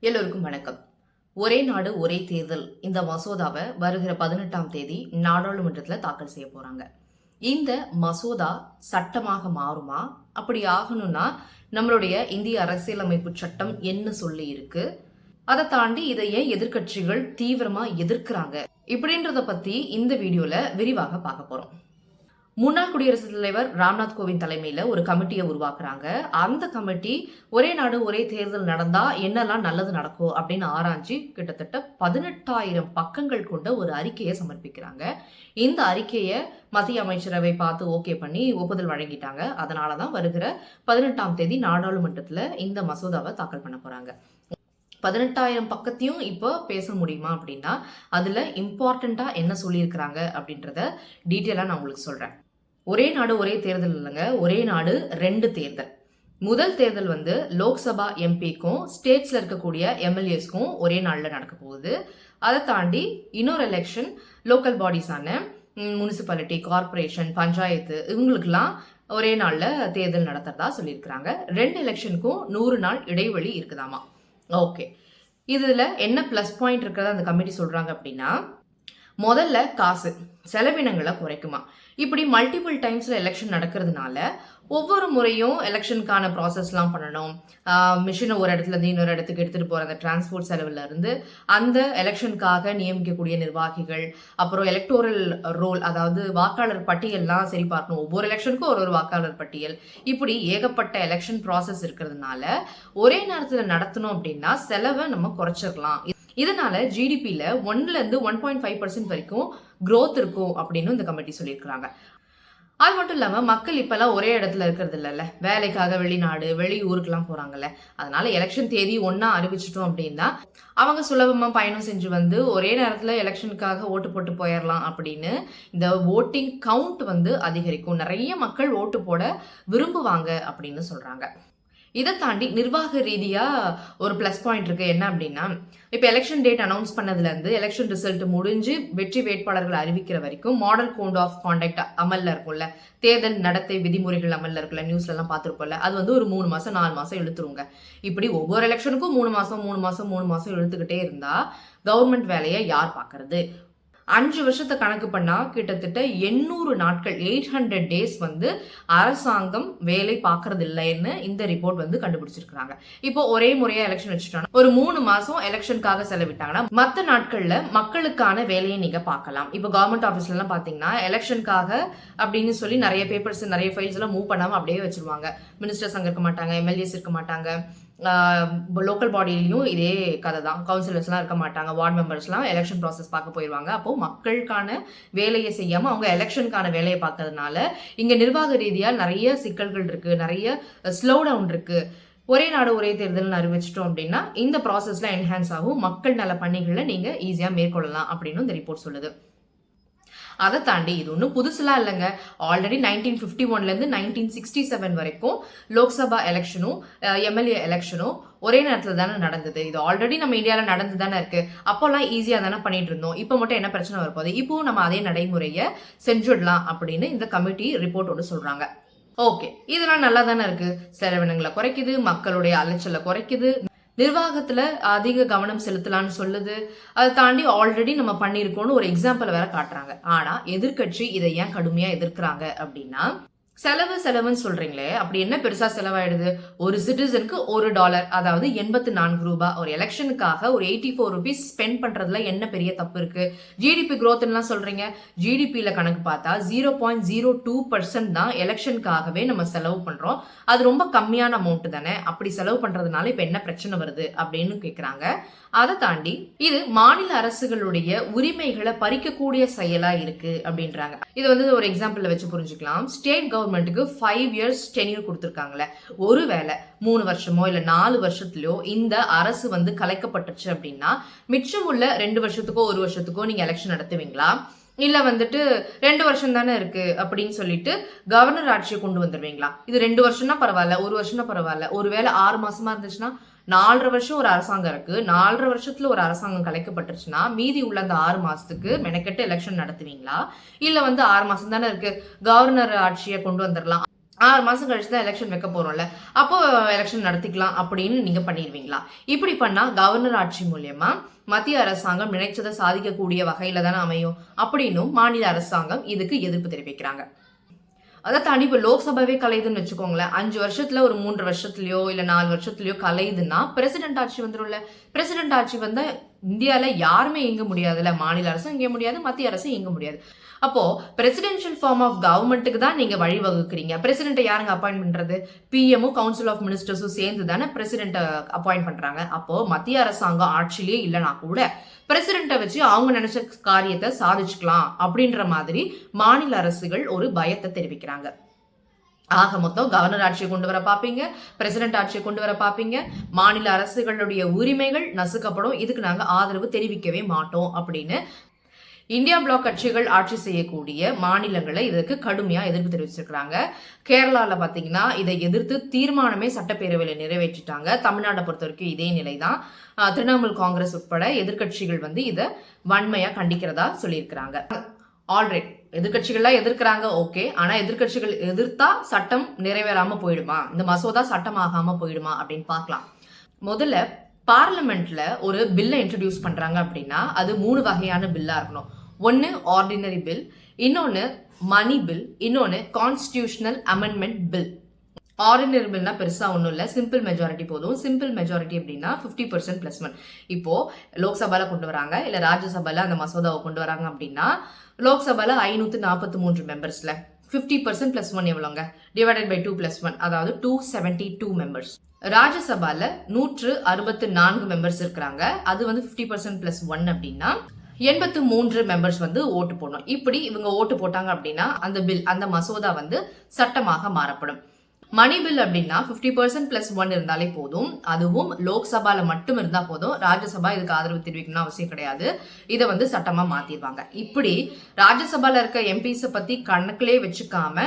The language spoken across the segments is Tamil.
எல்லோருக்கும் வணக்கம். ஒரே நாடு ஒரே தேர்தல். இந்த மசோதாவை வருகிற பதினெட்டாம் தேதி நாடாளுமன்றத்தில் தாக்கல் செய்ய போறாங்க. இந்த மசோதா சட்டமாக மாறுமா? அப்படி ஆகணும்னா நம்மளுடைய இந்திய அரசியலமைப்பு சட்டம் என்ன சொல்லி இருக்கு? அதை தாண்டி இதை ஏன் எதிர்க்கட்சிகள் தீவிரமா எதிர்க்கிறாங்க? இப்படின்றத பத்தி இந்த வீடியோல விரிவாக பார்க்க போறோம். முன்னாள் குடியரசுத் தலைவர் ராம்நாத் கோவிந்த் தலைமையில ஒரு கமிட்டியை உருவாக்குறாங்க. அந்த கமிட்டி ஒரே நாடு ஒரே தேர்தல் நடந்தா என்னெல்லாம் நல்லது நடக்கும் அப்படின்னு ஆராய்ச்சி கிட்டத்தட்ட பதினெட்டாயிரம் பக்கங்கள் கொண்ட ஒரு அறிக்கையை சமர்ப்பிக்கிறாங்க. இந்த அறிக்கையை மத்திய அமைச்சரவை பார்த்து ஓகே பண்ணி ஒப்புதல் வழங்கிட்டாங்க. அதனால தான் வருகிற பதினெட்டாம் தேதி நாடாளுமன்றத்தில் இந்த மசோதாவை தாக்கல் பண்ண போறாங்க. பதினெட்டாயிரம் பக்கத்தையும் இப்போ பேச முடியுமா அப்படின்னா அதில் இம்பார்ட்டண்ட்டாக என்ன சொல்லியிருக்கிறாங்க அப்படின்றத டீட்டெயிலாக நான் உங்களுக்கு சொல்கிறேன் ஒரே நாடு ஒரே தேர்தல் இல்லைங்க. ஒரே நாடு ரெண்டு தேர்தல். முதல் தேர்தல் வந்து லோக்சபா எம்பிக்கும் ஸ்டேட்ஸில் இருக்கக்கூடிய எம்எல்ஏஸ்க்கும் ஒரே நாளில் நடக்க போகுது. அதை தாண்டி இன்னொரு எலெக்ஷன் லோக்கல் பாடிஸான முனிசிபாலிட்டி கார்ப்பரேஷன் பஞ்சாயத்து இவங்களுக்கெல்லாம் ஒரே நாளில் தேர்தல் நடத்துறதா சொல்லியிருக்கிறாங்க. ரெண்டு எலெக்ஷனுக்கும் நூறு நாள் இடைவெளி இருக்குதாமா? ஓகே. இதில் என்ன ப்ளஸ் பாயிண்ட் இருக்கிறத அந்த கமிட்டி சொல்கிறாங்க அப்படின்னா முதல்ல காசு. செலவினங்களை குறைக்குமா? இப்படி மல்டிபிள் டைம்ஸில் எலெக்ஷன் நடக்கிறதுனால ஒவ்வொரு முறையும் எலெக்ஷனுக்கான ப்ராசஸ்லாம் பண்ணணும். மிஷினை ஒரு இடத்துல இருந்து இன்னொரு இடத்துக்கு எடுத்துகிட்டு போகிற அந்த டிரான்ஸ்போர்ட் செலவில் இருந்து அந்த எலெக்ஷனுக்காக நியமிக்கக்கூடிய நிர்வாகிகள் அப்புறம் எலக்டோரல் ரோல் அதாவது வாக்காளர் பட்டியல்லாம் சரி பார்க்கணும். ஒவ்வொரு எலெக்ஷனுக்கும் ஒரு ஒரு வாக்காளர் பட்டியல். இப்படி ஏகப்பட்ட எலெக்ஷன் ப்ராசஸ் இருக்கிறதுனால ஒரே நேரத்தில் நடத்தணும் அப்படின்னா செலவை நம்ம குறைச்சிடலாம் இதனால ஜிடிபியில் ஒன்லேருந்து ஒன் பாயிண்ட் ஃபைவ் பர்சன்ட் வரைக்கும் க்ரோத் இருக்கும் அப்படின்னு இந்த கமிட்டி சொல்லியிருக்கிறாங்க. அது மட்டும் இல்லாமல் மக்கள் இப்போல்லாம் ஒரே இடத்துல இருக்கிறது இல்லைல்ல. வேலைக்காக வெளிநாடு வெளியூருக்கெல்லாம் போகிறாங்கல்ல அதனால எலெக்ஷன் தேதி ஒன்றா அறிவிச்சிட்டோம் அப்படின்னா அவங்க சுலபமாக பயணம் செஞ்சு வந்து ஒரே நேரத்தில் எலெக்ஷனுக்காக ஓட்டு போட்டு போயிடலாம் அப்படின்னு இந்த ஓட்டிங் கவுண்ட் வந்து அதிகரிக்கும். நிறைய மக்கள் ஓட்டு போட விரும்புவாங்க அப்படின்னு சொல்கிறாங்க இதை தாண்டி நிர்வாக ரீதியாக ஒரு ப்ளஸ் பாயிண்ட் இருக்குது என்ன அப்படின்னா இப்போ எலெக்ஷன் டேட் அனௌன்ஸ் பண்ணதுலேருந்து எலெக்ஷன் ரிசல்ட் முடிஞ்சு வெற்றி வேட்பாளர்களை அறிவிக்கிற வரைக்கும் மாடல் கோட் ஆஃப் கான்டாக்ட் அமலில் இருக்கும்ல. தேர்தல் நடத்தை விதிமுறைகள் அமலில் இருக்குல்ல நியூஸ்லலாம் பார்த்துருப்போம்ல. அது வந்து ஒரு மூணு மாதம் நாலு மாதம் இழுத்துருங்க. இப்படி ஒவ்வொரு எலெக்ஷனுக்கும் மூணு மாதம் மூணு மாதம் மூணு மாதம் இழுத்துக்கிட்டே இருந்தால் கவர்மெண்ட் வேலையை யார் பார்க்கறது? அஞ்சு வருஷத்தை கணக்கு பண்ணால் கிட்டத்தட்ட எண்ணூறு நாட்கள் எயிட் ஹண்ட்ரட் டேஸ் வந்து அரசாங்கம் வேலை பார்க்கறது இல்லைன்னு இந்த ரிப்போர்ட் வந்து கண்டுபிடிச்சிருக்கிறாங்க. இப்போ ஒரே முறையாக எலெக்ஷன் வச்சுட்டோம்னா ஒரு மூணு மாதம் எலெக்ஷனுக்காக செலவிட்டாங்கன்னா மற்ற நாட்களில் மக்களுக்கான வேலையை நீங்கள் பார்க்கலாம். இப்போ கவர்மெண்ட் ஆஃபீஸ்லலாம் பார்த்தீங்கன்னா எலெக்ஷனுக்காக அப்படின்னு சொல்லி நிறைய பேப்பர்ஸ் நிறைய ஃபைல்ஸ் எல்லாம் மூவ் பண்ணாமல் அப்படியே வச்சிருவாங்க. மினிஸ்டர்ஸ் அங்கே இருக்க மாட்டாங்க எம்எல்ஏஸ் இருக்க மாட்டாங்க. லோக்கல் பாடியிலையும் இதே கதை தான் கவுன்சிலர்ஸ்லாம் இருக்க மாட்டாங்க. வார்டு மெம்பர்ஸ்லாம் எலெக்ஷன் ப்ராசஸ் பார்க்க போயிடுவாங்க அப்போது மக்களுக்கான வேலையை செய்யாமல் அவங்க எலெக்ஷனுக்கான வேலையை பார்க்கறதுனால இங்கே நிர்வாக ரீதியாக நிறைய சிக்கல்கள் இருக்குது நிறைய ஸ்லோ டவுன் இருக்குது ஒரே நாடு ஒரே தேர்தல்னு அறிவிச்சிட்டோம் அப்படின்னா இந்த ப்ராசஸ்லாம் என்ஹான்ஸ் ஆகும். மக்கள் நல பணிகளை நீங்கள் ஈஸியாக மேற்கொள்ளலாம் அப்படின்னு இந்த ரிப்போர்ட் சொல்லுது. அதை தாண்டி இது ஒன்றும் புதுசுலாம் இல்லைங்க. ஆல்ரெடி நைன்டீன் ஃபிஃப்டி ஒன்லேருந்து நைன்டீன் சிக்ஸ்டி செவன் வரைக்கும் லோக்சபா எலெக்ஷனும் எம்எல்ஏ எலெக்ஷனும் ஒரே நேரத்தில் தானே நடந்தது. இது ஆல்ரெடி நம்ம இந்தியாவில் நடந்து தானே இருக்கு. அப்போல்லாம் ஈஸியாக தானே பண்ணிட்டு இருந்தோம். இப்போ மட்டும் என்ன பிரச்சனை வரப்போகுது? இப்போவும் நம்ம அதே நடைமுறையை செஞ்சுடலாம் அப்படின்னு இந்த கமிட்டி ரிப்போர்ட்டோடு சொல்கிறாங்க ஓகே இதெல்லாம் நல்லா தானே இருக்கு? செலவினங்களை குறைக்குது மக்களுடைய அலைச்சலை குறைக்குது. நிர்வாகத்தில் அதிக கவனம் செலுத்தலாம்னு சொல்லுது. அதை தாண்டி ஆல்ரெடி நம்ம பண்ணியிருக்கோம்னு ஒரு எக்ஸாம்பிள் வேற காட்டுறாங்க. ஆனால் எதிர்கட்சி இதை ஏன் கடுமையாக எதிர்க்கிறாங்க அப்படின்னா செலவு செலவுன்னு சொல்றீங்களே அப்படி என்ன பெருசா செலவாயிடுது? ஒரு சிட்டிசனுக்கு ஒரு டாலர் அதாவது எண்பத்தி நான்கு ரூபாய் ஒரு எலெக்ஷனுக்காக ஒரு எயிட்டி ஃபோர் ருபீஸ் ஸ்பெண்ட் பண்றதுல என்ன பெரிய தப்பு இருக்கு? ஜிடிபி க்ரோத்லாம் சொல்றீங்க. ஜிடிபியில கணக்கு பார்த்தா zero point zero two percent தான் எலெக்ஷனுக்காகவே நம்ம செலவு பண்றோம். அது ரொம்ப கம்மியான அமௌண்ட் தானே. அப்படி செலவு பண்றதுனால இப்ப என்ன பிரச்சனை வருது அப்படின்னு கேக்குறாங்க. அதை தாண்டி இது மாநில அரசுகளுடைய உரிமைகளை பறிக்கக்கூடிய செயலா இருக்கு அப்படின்றாங்க. இது வந்து ஒரு எக்ஸாம்பிள் வச்சு புரிஞ்சுக்கலாம். ஸ்டேட் கவர்மெண்ட்டுக்கு ஃபைவ் இயர்ஸ் டென்யூர் கொடுத்துருக்காங்களே ஒருவேளை மூணு வருஷமோ இல்லை நாலு வருஷத்துலயோ இந்த அரசு வந்து கலைக்கப்பட்டுச்சு அப்படின்னா மிச்சம் உள்ள ரெண்டு வருஷத்துக்கோ ஒரு வருஷத்துக்கோ நீங்க எலெக்ஷன் நடத்துவீங்களா? இல்லை வந்துட்டு ரெண்டு வருஷம் தானே இருக்கு அப்படின்னு சொல்லிட்டு கவர்னர் ஆட்சியை கொண்டு வந்துடுவீங்களா? இது ரெண்டு வருஷம்னா பரவாயில்ல ஒரு வருஷம்னா பரவாயில்ல ஒருவேளை ஆறு மாசமா இருந்துச்சுன்னா நாலரை வருஷம் ஒரு அரசாங்கம் இருக்கு. நாலரை வருஷத்துல ஒரு அரசாங்கம் கலைக்கப்பட்டுருச்சுன்னா மீதி உள்ள அந்த ஆறு மாசத்துக்கு மெனக்கெட்டு எலெக்ஷன் நடத்துவீங்களா? இல்ல வந்து ஆறு மாசம் தானே இருக்கு. கவர்னர் ஆட்சியை கொண்டு வந்துடலாம் ஆறு மாசம் கழிச்சு தான் எலெக்ஷன் வைக்க போறோம்ல. அப்போ எலெக்ஷன் நடத்திக்கலாம் அப்படின்னு நீங்க பண்ணிடுவீங்களா இப்படி பண்ணா கவர்னர் ஆட்சி மூலயமா மத்திய அரசாங்கம் நினைச்சதை சாதிக்கக்கூடிய வகையில தானே அமையும். அப்படின்னும் மாநில அரசாங்கம் இதுக்கு எதிர்ப்பு தெரிவிக்கிறாங்க. அதை தாண்டி இப்போ லோக்சபாவே கலையுதுன்னு வச்சுக்கோங்களேன். அஞ்சு வருஷத்துல ஒரு மூன்று வருஷத்துலயோ இல்ல நாலு வருஷத்துலயோ கலையுதுன்னா பிரசிடென்ட் ஆட்சி வந்துடும்ல பிரசிடென்ட் ஆட்சி வந்தா இந்தியாவில் யாருமே இயங்க முடியாதுல்ல? மாநில அரசும் இயங்க முடியாது மத்திய அரசும் இயங்க முடியாது. அப்போ பிரசிடென்ஷியல் ஃபார்ம் ஆஃப் கவர்மெண்ட்டுக்கு தான் நீங்க வழிவகுக்கிறீங்க. பிரசிடென்ட்டை யாருங்க அப்பாயிண்ட் பண்றது? பிஎம்மும் கவுன்சில் ஆஃப் மினிஸ்டர்ஸும் சேர்ந்து தானே பிரசிடென்ட்டை அப்பாயிண்ட் பண்றாங்க. அப்போ மத்திய அரசாங்கம் ஆட்சியிலே இல்லைனா கூட பிரசிடென்ட்டை வச்சு அவங்க நினைச்ச காரியத்தை சாதிச்சுக்கலாம் அப்படின்ற மாதிரி மாநில அரசுகள் ஒரு பயத்தை தெரிவிக்கிறாங்க. ஆக மொத்தம் கவர்னர் ஆட்சியை கொண்டு வர பார்ப்பீங்க பிரசிடென்ட் ஆட்சியை கொண்டு வர பார்ப்பீங்க. மாநில அரசுகளுடைய உரிமைகள் நசுக்கப்படும். இதுக்கு நாங்கள் ஆதரவு தெரிவிக்கவே மாட்டோம் அப்படின்னு இந்தியா பிளாக் கட்சிகள் ஆட்சி செய்யக்கூடிய மாநிலங்களை இதற்கு கடுமையா எதிர்ப்பு தெரிவிச்சிருக்கிறாங்க. கேரளாவில் பாத்தீங்கன்னா இதை எதிர்த்து தீர்மானமே சட்டப்பேரவையில் நிறைவேற்றிட்டாங்க. தமிழ்நாட்டை பொறுத்த வரைக்கும் இதே நிலைதான். தான் திரிணாமுல் காங்கிரஸ் உட்பட எதிர்க்கட்சிகள் வந்து இதை வன்மையா கண்டிக்கிறதா சொல்லியிருக்கிறாங்க. ஆல்ரைட் எதிர்க்கட்சிகள்லாம் எதிர்க்கிறாங்க ஓகே ஆனா எதிர்க்கட்சிகள் எதிர்த்தா சட்டம் நிறைவேறாம போயிடுமா? இந்த மசோதா சட்டம் ஆகாம போயிடுமா அப்படின்னு பார்க்கலாம். முதல்ல பார்லிமெண்ட்ல ஒரு பில்லை இன்ட்ரடியூஸ் பண்றாங்க அப்படின்னா அது மூணு வகையான பில்லா இருக்கணும். ஒன்னு ஆர்டினரி பில் இன்னொன்னு மணி பில் இன்னொன்னு கான்ஸ்டியூஷனல் அமெண்ட்மெண்ட் பில் ஆர்டினரி பில்னா பெருசாக ஒன்றும் இல்லை. சிம்பிள் மெஜாரிட்டி போதும். சிம்பிள் மெஜாரிட்டி அப்படின்னா ஃபிஃப்டி பர்சன்ட் ப்ளஸ் ஒன் இப்போ லோக்சபாவில் கொண்டு வராங்க. இல்லை ராஜ்யசபாவில் அந்த மசோதாவை கொண்டு வராங்க அப்படின்னா லோக்சபாவில் ஐநூற்றி நாற்பத்தி மூன்று மெம்பர்ஸில் ஃபிஃப்டி பர்சன்ட் ப்ளஸ் ஒன் எவ்வளோங்க divided by two plus one அதாவது டூ செவன்டி டூ மெம்பர்ஸ் ராஜ்யசபாவில் நூற்று அறுபத்து நான்கு மெம்பர்ஸ் இருக்கிறாங்க. அது வந்து ஃபிஃப்டி பர்சன்ட் ப்ளஸ் ஒன் அப்படின்னா எண்பத்து மூன்று மெம்பர்ஸ் வந்து ஓட்டு போடணும். இப்படி இவங்க ஓட்டு போட்டாங்க அப்படின்னா அந்த பில் அந்த மசோதா வந்து சட்டமாக மாறப்படும். மணி பில் அப்படின்னா ஃபிஃப்டி பர்சன்ட் பிளஸ் ஒன் இருந்தாலே போதும். அதுவும் லோக்சபால மட்டும் இருந்தா போதும். ராஜ்யசபா இதுக்கு ஆதரவு தெரிவிக்கணும்னு அவசியம் கிடையாது. இதை வந்து சட்டமா மாத்திடுவாங்க. இப்படி ராஜ்யசபால இருக்க எம்பிஸை பத்தி கணக்கிலே வச்சுக்காம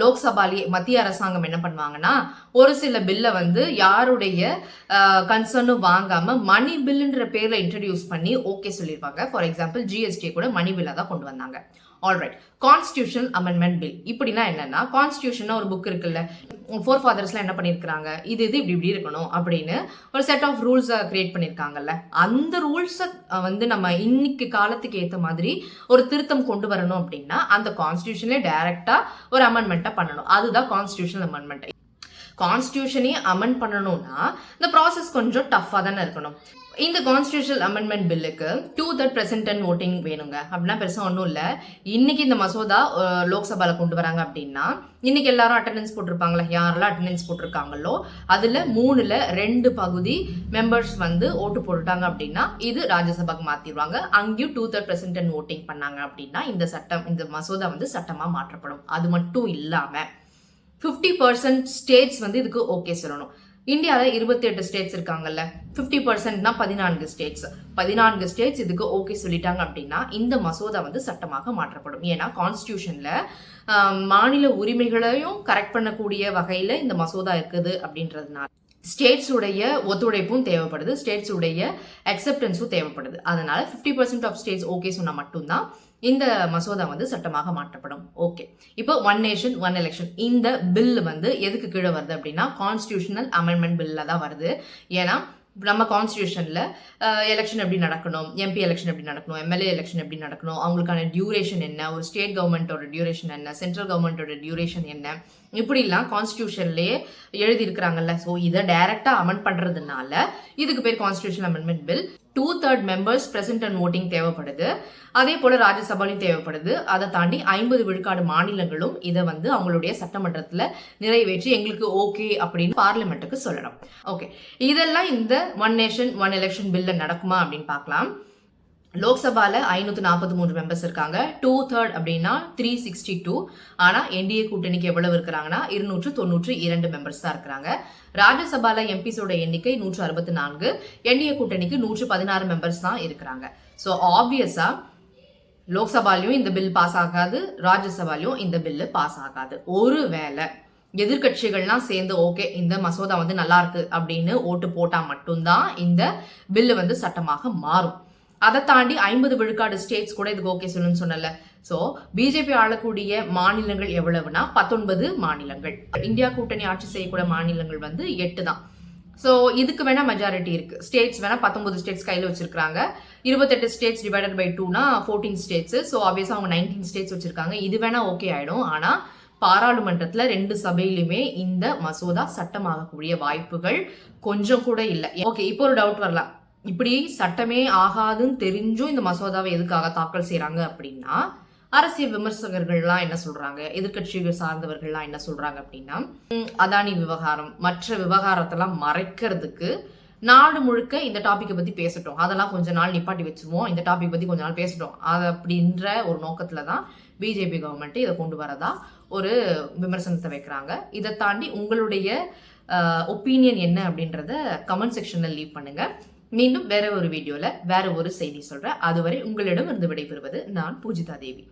லோக்சபாலே மத்திய அரசாங்கம் என்ன பண்ணுவாங்கன்னா ஒரு சில பில்லை வந்து யாருடைய கன்சர்னும் வாங்காம மணி பில்லுன்ற பேர்ல இன்ட்ரடியூஸ் பண்ணி ஓகே சொல்லியிருப்பாங்க ஃபார் எக்ஸாம்பிள் ஜிஎஸ்டி கூட மணி பில்லை தான் கொண்டு வந்தாங்க. ஆல்ரைட் கான்ஸ்டியூஷன் அமெண்ட்மெண்ட் பில் இப்படின்னா என்னன்னா கான்ஸ்டியூஷன் ஒரு புக் இருக்குல்ல. ஃபோர் ஃபாதர்ஸ்லாம் என்ன பண்ணியிருக்காங்க இது இது இப்படி இப்படி இருக்கணும் அப்படின்னு ஒரு செட் ஆஃப் ரூல்ஸை கிரியேட் பண்ணியிருக்காங்கல்ல அந்த ரூல்ஸை வந்து நம்ம இன்னைக்கு காலத்துக்கு ஏற்ற மாதிரி ஒரு திருத்தம் கொண்டு வரணும் அப்படின்னா அந்த கான்ஸ்டியூஷன்லேயே டைரெக்டாக ஒரு அமெண்ட்மெண்ட்டை பண்ணணும். அதுதான் கான்ஸ்டியூஷன் அமெண்ட்மெண்ட் கான்ஸ்டியூஷனே அமெண்ட் பண்ணணும்னா இந்த ப்ராசஸ் கொஞ்சம் டஃப்பாக தானே இருக்கணும். இந்த கான்ஸ்டியூஷனல் அமெண்ட்மெண்ட் பில்லுக்கு டூ தட் பிரசன்ட் அண்ட் ஓட்டிங் வேணுங்க. அப்படின்னா பெருசாக ஒன்றும் இல்லை. இன்னைக்கு இந்த மசோதா லோக்சபாவில் கொண்டு வராங்க அப்படின்னா இன்னைக்கு எல்லாரும் அட்டெண்டன்ஸ் போட்டிருப்பாங்களே? யாரெல்லாம் அட்டெண்டன்ஸ் போட்டிருக்காங்களோ அதில் மூணில் ரெண்டு பகுதி மெம்பர்ஸ் வந்து ஓட்டு போட்டுட்டாங்க அப்படின்னா இது ராஜ்யசபாக்கு மாற்றிடுவாங்க அங்கேயும் two third present and voting பண்ணாங்க அப்படின்னா இந்த சட்டம் இந்த மசோதா வந்து சட்டமாக மாற்றப்படும். அது மட்டும் இல்லாமல் ஃபிஃப்டி பர்சன்ட் ஸ்டேட்ஸ் வந்து இதுக்கு ஓகே சொல்லணும். இந்தியாவில் இருபத்தி எட்டு ஸ்டேட்ஸ் இருக்காங்கல்ல ஃபிஃப்டி பர்சன்ட்னா பதினான்கு ஸ்டேட்ஸ் பதினான்கு ஸ்டேட்ஸ் இதுக்கு ஓகே சொல்லிட்டாங்க அப்படின்னா இந்த மசோதா வந்து சட்டமாக மாற்றப்படும். ஏன்னா கான்ஸ்டியூஷனில் மாநில உரிமைகளையும் கரெக்ட் பண்ணக்கூடிய வகையில் இந்த மசோதா இருக்குது அப்படின்றதுனால. ஸ்டேட்ஸுடைய ஒத்துழைப்பும் தேவைப்படுது ஸ்டேட்ஸுடைய அக்செப்டன்ஸும் தேவைப்படுது. அதனால fifty percent of states okay சொன்னால் மட்டும்தான் இந்த மசோதா வந்து சட்டமாக மாற்றப்படும். ஓகே இப்போ ஒன் நேஷன் ஒன் எலெக்ஷன் இந்த பில் வந்து எதுக்கு கீழே வருது அப்படின்னா கான்ஸ்டியூஷனல் அமெண்ட்மெண்ட் பில்ல தான் வருது. ஏன்னா நம்ம கான்ஸ்டியூஷனில் எலெக்ஷன் எப்படி நடக்கணும் எம்பி எலெக்ஷன் எப்படி நடக்கணும் எம்எல்ஏ எலெக்ஷன் எப்படி நடக்கணும் அவங்களுக்கான டியூரேஷன் என்ன ஒரு ஸ்டேட் கவர்மெண்ட்டோட டியூரேஷன் என்ன சென்ட்ரல் கவர்மெண்ட்டோட டியூரேஷன் என்ன இப்படிலாம் கான்ஸ்டியூஷன்லேயே எழுதியிருக்கிறாங்கல்ல. ஸோ இதை டைரெக்டாக அமெண்ட் பண்ணுறதுனால இதுக்கு பேர் constitution amendment bill two third members present and voting தேவைப்படுது. அதே போல ராஜ்யசபாலையும் தேவைப்படுது. அதை தாண்டி ஐம்பது விழுக்காடு மாநிலங்களும் இதை வந்து அவங்களுடைய சட்டமன்றத்தில் நிறைவேற்றி எங்களுக்கு ஓகே அப்படின்னு பார்லிமெண்ட்டுக்கு சொல்லணும். ஓகே. இதெல்லாம் இந்த ஒன் நேஷன் ஒன் எலெக்ஷன் பில்ல நடக்குமா அப்படின்னு பார்க்கலாம். லோக்சபாவில் ஐநூற்றி நாற்பத்தி மூன்று மெம்பர்ஸ் இருக்காங்க. டூ தேர்ட் அப்படின்னா த்ரீ சிக்ஸ்டி டூ ஆனால் என்டிஏ கூட்டணிக்கு எவ்வளவு இருக்கிறாங்கன்னா இருநூற்று தொண்ணூற்று இரண்டு மெம்பர்ஸ் தான் இருக்கிறாங்க. ராஜ்யசபால எம்பிஸோட எண்ணிக்கை நூற்று அறுபத்தி நான்கு. என்டிஏ கூட்டணிக்கு நூற்று பதினாறு மெம்பர்ஸ் தான் இருக்கிறாங்க. ஸோ ஆப்வியஸாக லோக்சபாலையும் இந்த பில் பாஸ் ஆகாது ராஜ்யசபாலையும் இந்த பில்லு பாஸ் ஆகாது. ஒரு வேலை எதிர்க்கட்சிகள்லாம் சேர்ந்து ஓகே இந்த மசோதா வந்து நல்லா இருக்கு அப்படின்னு ஓட்டு போட்டால் மட்டும்தான் இந்த பில்லு வந்து சட்டமாக மாறும். அதை தாண்டி ஐம்பது விழுக்காடு ஸ்டேட்ஸ் கூட இதுக்கு ஓகே சொல்லுன்னு சொன்னல ஸோ பிஜேபி ஆளக்கூடிய மாநிலங்கள் எவ்வளவுனா பத்தொன்பது மாநிலங்கள். இந்தியா கூட்டணி ஆட்சி செய்யக்கூடிய மாநிலங்கள் வந்து எட்டு தான். ஸோ இதுக்கு வேணா மெஜாரிட்டி இருக்கு. ஸ்டேட்ஸ் வேணா பத்தொன்பது ஸ்டேட்ஸ் கையில் வச்சிருக்காங்க இருபத்தெட்டு ஸ்டேட்ஸ் டிவைடட் பை டூனா ஃபோர்டீன் ஸ்டேட்ஸ் ஸோ ஆப்வியஸாக அவங்க நைன்டீன் ஸ்டேட்ஸ் வச்சிருக்காங்க. இது வேணா ஓகே ஆயிடும். ஆனால் பாராளுமன்றத்தில் ரெண்டு சபையிலுமே இந்த மசோதா சட்டமாகக்கூடிய வாய்ப்புகள் கொஞ்சம் கூட இல்லை. ஓகே இப்போ ஒரு டவுட் வரலாம். இப்படி சட்டமே ஆகாதுன்னு தெரிஞ்சும் இந்த மசோதாவை எதுக்காக தாக்கல் செய்கிறாங்க அப்படின்னா அரசியல் விமர்சகர்கள்லாம் என்ன சொல்றாங்க? எதிர்க்கட்சிகள் சார்ந்தவர்கள்லாம் என்ன சொல்றாங்க அப்படின்னா அதானி விவகாரம் மற்ற விவகாரத்தெல்லாம் மறைக்கிறதுக்கு நாடு முழுக்க இந்த டாபிக்கை பத்தி பேசட்டும். அதெல்லாம் கொஞ்ச நாள் நிப்பாட்டி வச்சிருவோம். இந்த டாபிக் பத்தி கொஞ்ச நாள் பேசட்டும். அது அப்படின்ற ஒரு நோக்கத்துல தான் பிஜேபி கவர்மெண்ட் இதை கொண்டு வரதா ஒரு விமர்சனத்தை வைக்கிறாங்க. இதை தாண்டி உங்களுடைய ஒப்பீனியன் என்ன அப்படின்றத கமெண்ட் செக்ஷனில் லீவ் பண்ணுங்கள் மீண்டும் வேற ஒரு வீடியோல வேற ஒரு செய்தி சொல்றேன். அதுவரை உங்களிடம் இருந்து விடைபெறுவது நான் பூஜிதா தேவி.